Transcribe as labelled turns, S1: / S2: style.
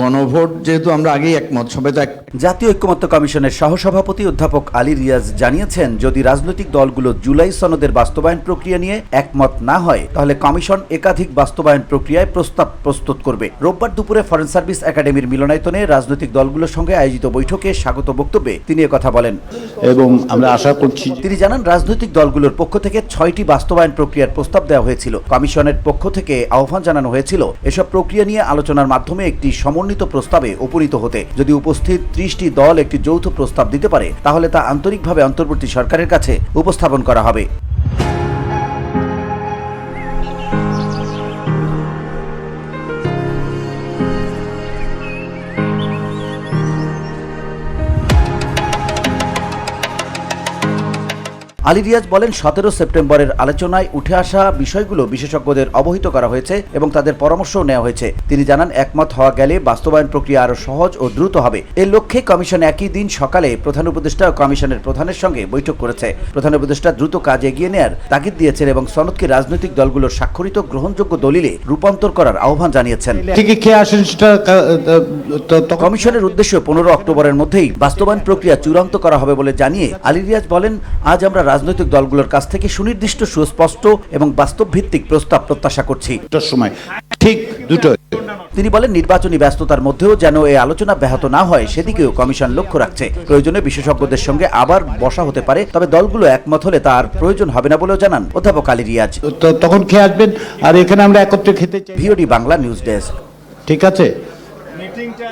S1: গণভোট যেহেতু আমরা আগেই একমত সবাই তো
S2: জাতীয় ঐক্যমত্য কমিশনের সহসভাপতি অধ্যাপক আলী রিয়াজ জানিয়েছেন যদি রাজনৈতিক দলগুলো জুলাই সনদের বাস্তবায়ন প্রক্রিয়া নিয়ে একমত না হয় তাহলে কমিশন একাধিক বাস্তবায়ন প্রক্রিয়ায় প্রস্তাব প্রস্তুত করবে। রোববার দুপুরে ফরেন সার্ভিস একাডেমির মিলনায়তনে রাজনৈতিক দলগুলোর সঙ্গে আয়োজিত বৈঠকে স্বাগত বক্তব্যে তিনি কথা বলেন।
S3: এবং আমরা আশা করছি
S2: তিনি জানান রাজনৈতিক দলগুলোর পক্ষ থেকে ছয়টি বাস্তবায়ন প্রক্রিয়ার প্রস্তাব দেওয়া হয়েছিল। কমিশনের পক্ষ থেকে আহ্বান জানানো হয়েছিল এসব প্রক্রিয়া নিয়ে আলোচনার মাধ্যমে একটি সমন্বিত প্রস্তাবে উপনীত হতে। যদি উপস্থিত ত্রিশটি দল একটি যৌথ প্রস্তাব দিতে পারে, তাহলে তা আন্তরিকভাবে অন্তর্বর্তী সরকারের কাছে উপস্থাপন করা হবে। আলী রিয়াজ বলেন সতেরো সেপ্টেম্বরের আলোচনায় উঠে আসা বিষয়গুলো বিশেষজ্ঞদের অবহিত করা হয়েছে এবং তাদের পরামর্শও নেওয়া হয়েছে। তিনি জানান একমত হওয়া গেলে বাস্তবায়ন প্রক্রিয়া আরও সহজ ও দ্রুত হবে। এর লক্ষ্যে কমিশন একই দিন সকালে প্রধান উপদেষ্টা ও কমিশনের প্রধানের সঙ্গে বৈঠক করেছে। প্রধান উপদেষ্টা দ্রুত কাজ এগিয়ে নেয়ার তাগিদ দিয়েছেন এবং সনদকে রাজনৈতিক দলগুলোর স্বাক্ষরিত গ্রহণযোগ্য দলিলে রূপান্তর করার আহ্বান জানিয়েছেন। কমিশনের উদ্দেশ্য পনেরো অক্টোবরের মধ্যেই বাস্তবায়ন প্রক্রিয়া চূড়ান্ত করা হবে বলে জানিয়ে আলী রিয়াজ বলেন আজ আমরা রাজনৈতিক দলগুলোর কাছ থেকে সুনির্দিষ্ট সুস্পষ্ট এবং বাস্তব ভিত্তিক প্রস্তাব প্রত্যাশা করছি।
S3: সময়। ঠিক দুটো
S2: তিনি বলেন নির্বাচনী ব্যস্ততার মধ্যেও যেন এই আলোচনা ব্যাহত না হয় সেদিকেও কমিশন লক্ষ্য রাখছে। প্রয়োজনে বিশেষজ্ঞদের সঙ্গে আবার বসা হতে পারে তবে দলগুলো একমত হলে তার প্রয়োজন হবে না বলেও জানান অধ্যাপক আলী রিয়াজ।
S3: তখন খেয়ে আসবেন আর এখানে আমরা একত্রে খেতে চাই।
S2: VOD Bangla news desk.
S3: ঠিক আছে?
S4: মিটিংটা